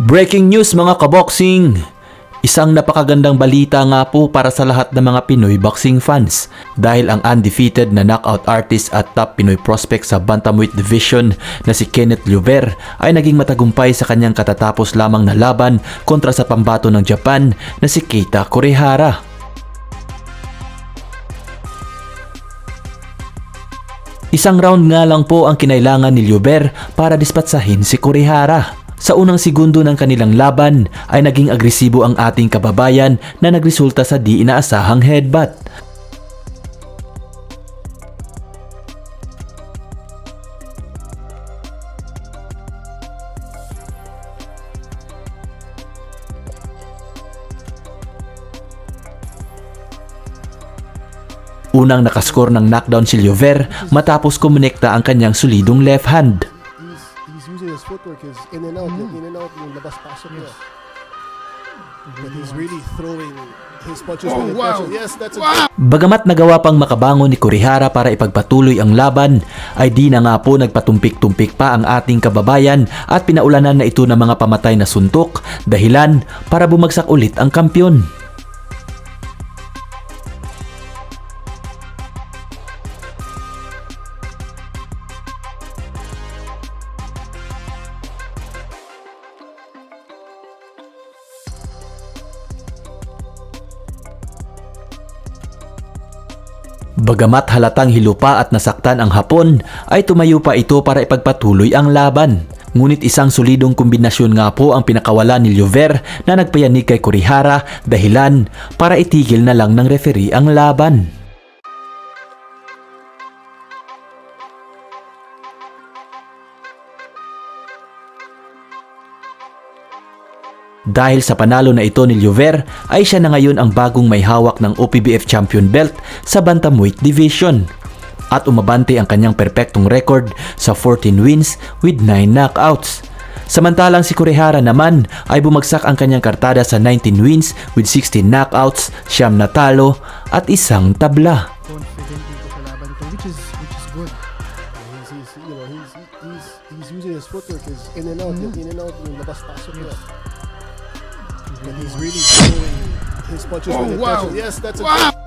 Breaking news mga kaboxing! Isang napakagandang balita nga po para sa lahat ng mga Pinoy boxing fans dahil ang undefeated na knockout artist at top Pinoy prospect sa Bantamweight Division na si Kenneth Luver ay naging matagumpay sa kanyang katatapos lamang na laban kontra sa pambato ng Japan na si Keita Kurihara. Isang round nga lang po ang kinailangan ni Luber para dispatsahin si Kurihara. Sa unang segundo ng kanilang laban ay naging agresibo ang ating kababayan na nagresulta sa di inaasahang headbutt. Unang nakaskor ng knockdown si Liover matapos kumonekta ang kanyang solidong left hand. His footwork is in and out, in and out, yung labas pasok niya. But he's really throwing his punches with intention. Yes, that's a Bagamat nagawa pang makabangon ni Kurihara para ipagpatuloy ang laban, ay di na nga po nagpatumpik-tumpik pa ang ating kababayan at pinaulanan na ito ng mga pamatay na suntok, dahilan para bumagsak ulit ang kampyon. Bagamat halatang hilupa at nasaktan ang Hapon, ay tumayo pa ito para ipagpatuloy ang laban. Ngunit isang solidong kombinasyon nga po ang pinakawala ni Liover na nagpayanig kay Kurihara dahilan para itigil na lang ng referee ang laban. Dahil sa panalo na ito ni Liover ay siya na ngayon ang bagong may hawak ng OPBF Champion Belt sa Bantamweight Division. At umabante ang kanyang perpektong record sa 14 wins with 9 knockouts. Samantalang si Kurihara naman ay bumagsak ang kanyang kartada sa 19 wins with 16 knockouts, siyam na talo at isang tabla. which is which is good. he's, he's you know he's he's he's using his footwork is in and out, in and out, yung labas pasok niya. But he's really throwing his punches with oh, intention. Yes, that's a